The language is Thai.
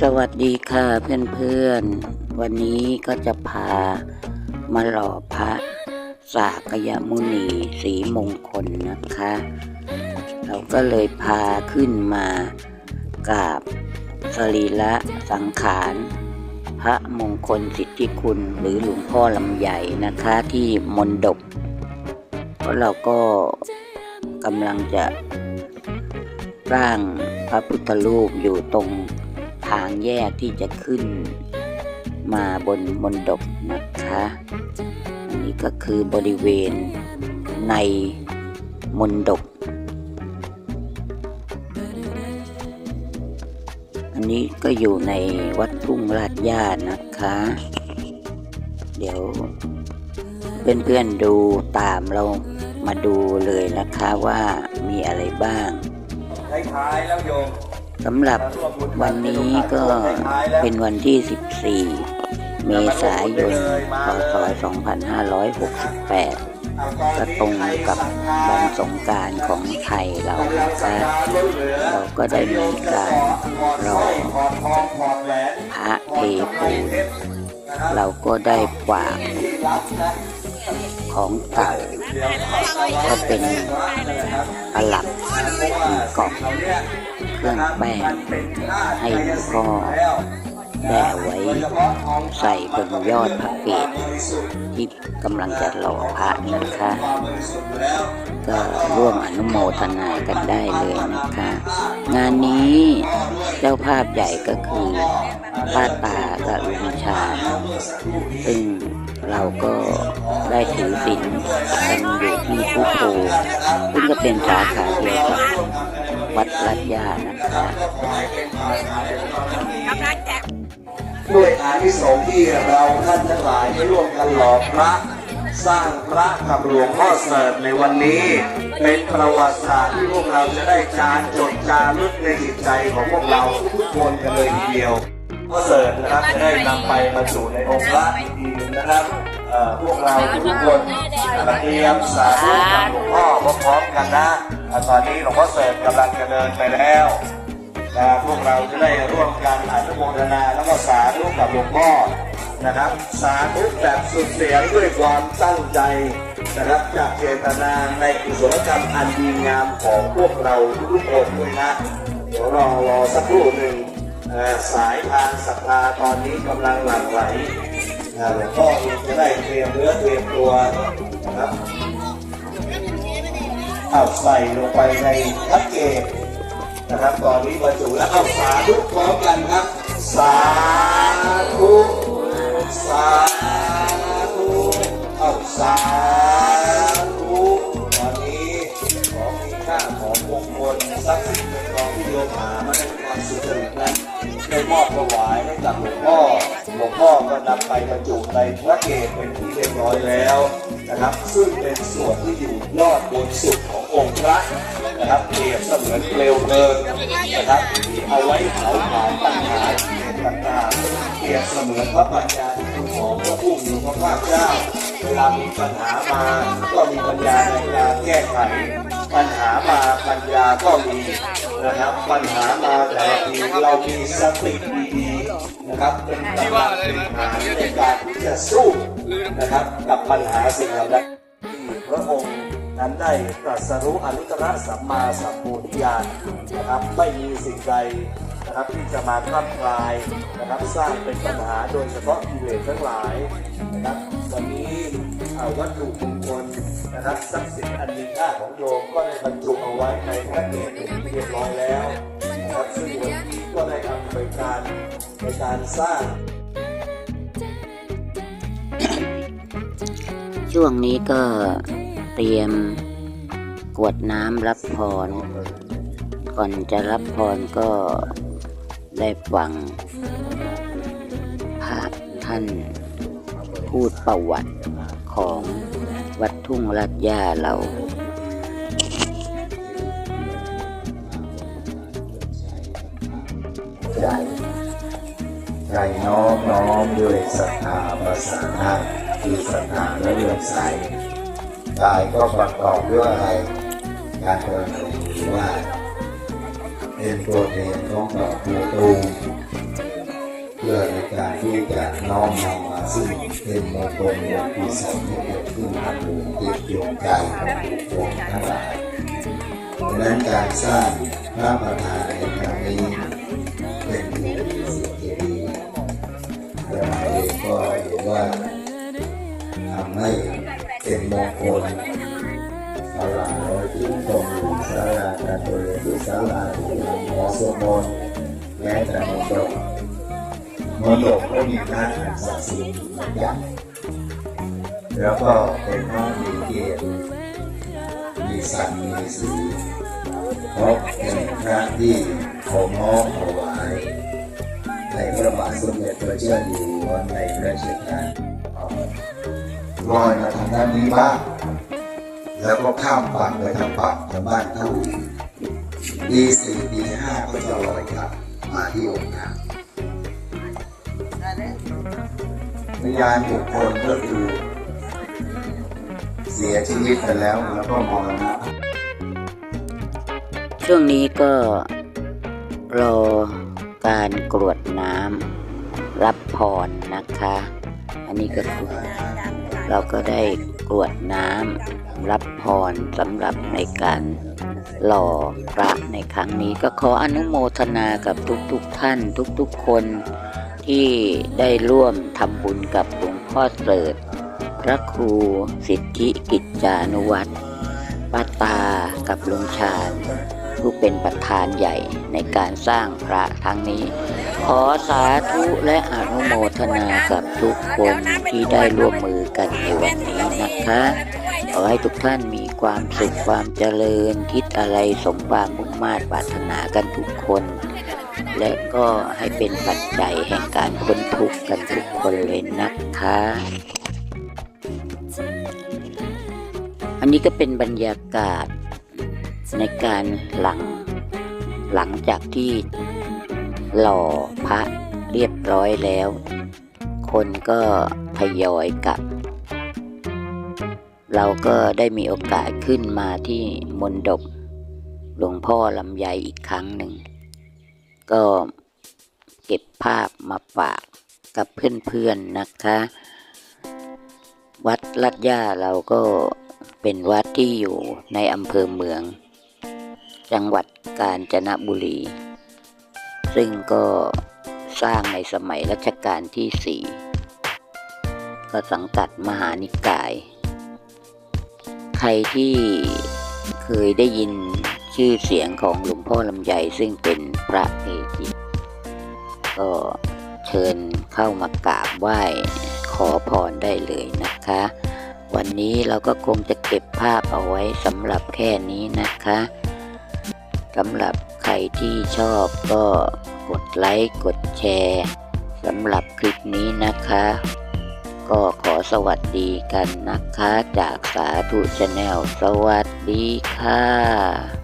สวัสดีค่ะเพื่อนๆ วันนี้ก็จะพามาหล่อพระสากยมุนีสีมงคลนะคะ เราก็เลยพาขึ้นมากราบสรีระสังขาร พระมงคลสิทธิคุณหรือหลวงพ่อลำใหญ่นะคะที่มนดบเพราะเราก็กำลังจะร่างพระพุทธรูปอยู่ตรง ทางแยกที่จะขึ้นมาบนมนดบนะคะ อันนี้ก็คือบริเวณในมนดบอันนี้ก็อยู่ในวัดทุ่งราชญาตินะคะ เดี๋ยวเพื่อนๆดูตามเรามาดูเลยนะคะว่ามีอะไรบ้างท้ายๆแล้วโยม สำหรับวันนี้ก็เป็นวันที่ 14 เมษายน พศ 2568 ก็ตรงกับวันสงการของไทยเรานะคะเราก็ได้มีการรอพระเทปูเราก็ได้กวางของเก่า ก็เป็นตลับมีกองเครื่องแป้งให้หลวงพ่อได้เอาไว้ใส่บนยอดพระเกศที่กำลังจะหล่อพระนะคะ ก็ร่วมอนุโมทนากันได้เลยนะคะ งานนี้เจ้าภาพใหญ่ก็คือป้าตากับลุงชา ซึ่งเราก็ ได้ถือศีลกันอยู่ที่ผู้โพซึ่งก็เป็นสาขาเดียวกับวัดรัตยานะคะด้วยอานิสงส์ที่เราท่านทั้งหลายได้ร่วมกันหล่อพระสร้างพระกับหลวงพ่อเสิร์ชในวันนี้ เป็นประวัติศาสตร์ที่พวกเราจะได้จารจดจารึกในจิตใจของพวกเราทุกคนกันเลยทีเดียว เสิร์ชนะครับจะได้นำไปบรรจุในองค์พระอีกทีหนึงนะครับเอ่อพวกเราทุกๆคนเตรียมสาธุกับหลวงพ่อพร้อมๆกันนะอ่าตอนนี้หลวงพ่อเสิร์ชกำลังจะเดินไปแล้วนะครับพวกเราจะได้ร่วมกันอนุโมทนาแล้วก็สาธุกับหลวงพ่อนะครับ สาธุแบบสุดเสียงด้วยความตั้งใจนะครับจากเจตนาในกุศลกรรมอันดีงามของพวกเราทุกๆคนด้วยนะเดี๋ยวรอรอสักครู่หนึ่งเอ่อ สายทางศรัทธาตอนนี้กำลังหลั่งไหลนะหลวงพ่อเองจะได้เตรียมเนื้อเตรียมตัวนะครับเอาใส่ลงไปในพักเกตนะครับ ตอนนี้บรรจุแล้วเอาสาธุพร้อมกันครับ สาธุสาธุเอาสาธุตอนนี้ของมีค่าของมงคลทรัพย์สินเงินทองที่โยมหามาได้ความสุจริตนั้น ได้มอบถวายให้กับหลวงพ่อ หลวงพ่อก็นำไปบรรจุในพระเกศเป็นที่เรียบร้อยแล้วนะครับ ซึ่งเป็นส่วนที่อยู่ยอดบนสุดขององค์พระนะครับเปรียบเสมือนเปลวเพลิงนะครับที่เอาไว้เผาผลาญปัญหาเหตุต่างๆเปรียบเสมือนพระปัญญาที่คุณของพระผู้มีพระภาคเจ้า เวลามีปัญหามาก็มีปัญญาในการแก้ไข ปัญหามาปัญญาก็มีนะครับ ปัญหามาแต่ละทีเรามีสติดีๆนะครับเป็นกำลังเป็นหาในการที่จะสู้นะครับกับปัญหาสิ่งเหล่านั้นพระองค์นั้นได้ตรัสรู้อนุตตรสัมมาสัมโพธิญาณนะครับไม่มีสิ่งใดนะครับที่จะมาคล่ำคลายนะครับสร้างเป็นปัญหาโดยเฉพาะกิเลสทั้งหลายนะครับวันนี้ วัตถุมงคลนะครับทรัพย์สินอันมีค่าของโยมก็ได้บรรจุเอาไว้ในพระเกศเป็นที่เรียบร้อยแล้วนะครับซึ่งวันนี้ก็ได้อำนวยการในการสร้าง ช่วงนี้ก็เตรียมกวดน้ำรับพร ก่อนจะรับพรก็ได้ฟังพระท่านพูดประวัติ ของวัดทุ่งรัตย่าเราใจใจน้อมน้อมด้วยศรัทธาประสานะคือศรัทธาและเลื่อมใสกายก็ประกอบด้วยอะไรการเดินหรือว่าเป็นตัวเองของดอกบัวตูมจะน้อมนำม ซึ่งเป็นมงคลและกุศลที่เกิดขึ้นในหมู่จิตดวงใจของบุคคลทั้งหลายดังนั้นการสร้างพระประธานในครั้งนี้เป็นสิ่งที่ดีและเราเองก็เห็นว่าทำให้เป็นมงคลศาลาร้อยปีตรงศาลาการตัวเรียนหรือศาลาที่หมอสวดมนต์แม้แต่มนต์ มรดกก็มีค่าทางศักสิทธิ์เหมือนกันแล้วก็เป็นพระมีเกียรติมีศักดิ์มีสีเพราะเป็นพระที่ขอมอบถวายในพระบาทสมเด็จพระเจ้าอยู่หัวในพระราชกาลลอยมาทางด้านนี้บ้างแล้วก็ข้ามฝั่งไปทางฝั่งทางบ้านท่านตีสี่ตีห้าก็จะลอยกลับมาที่องค์น้ำ พยานบุคคลก็คือเสียชีวิตไปแล้วแล้วก็มรณะช่วงนี้ก็รอการกรวดน้ำรับพรนะคะ อันนี้ก็คือเราก็ได้กรวดน้ำรับพรสำหรับในการหล่อพระในครั้งนี้ก็ขออนุโมทนากับทุกๆทท่านทุกๆคน ที่ได้ร่วมทำบุญกับหลวงพ่อเสริฐพระครูสิทธิกิจจานุวัตรป้าตากับลุงชาญผู้เป็นประธานใหญ่ในการสร้างพระครั้งนี้ ขอสาธุและอนุโมทนากับทุกคนที่ได้ร่วมมือกันในวันนี้นะคะขอให้ทุกท่านมีความสุขความเจริญ คิดอะไรสมความมุ่งมา่ปรารถนากันทุกคน และก็ให้เป็นปัจจัยแห่งการพ้นทุกข์กันทุกคนเลยนะคะ อันนี้ก็เป็นบรรยากาศในการหลังหลังจากที่หล่อพระเรียบร้อยแล้ว คนก็ทยอยกลับ เราก็ได้มีโอกาสขึ้นมาที่มนดบหลวงพ่อลำไยอีกครั้งหนึ่ง ก็เก็บภาพมาฝากกับเพื่อนๆนะคะ วัดลัดย่าเราก็เป็นวัดที่อยู่ในอำเภอเมือง จังหวัดกาญจนบุรี ซึ่งก็สร้างในสมัยรัชกาลที่สี่ก็สังกัดมหานิกาย ใครที่เคยได้ยิน ชื่อเสียงของหลวงพ่อลำไยซึ่งเป็นพระเกจิก็เชิญเข้ามากราบไหว้ขอพรได้เลยนะคะ วันนี้เราก็คงจะเก็บภาพเอาไว้สำหรับแค่นี้นะคะสำหรับใครที่ชอบก็กดไลค์กดแชร์สำหรับคลิปนี้นะคะ ก็ขอสวัสดีกันนะคะ จากสาธุชาแนลสวัสดีค่ะ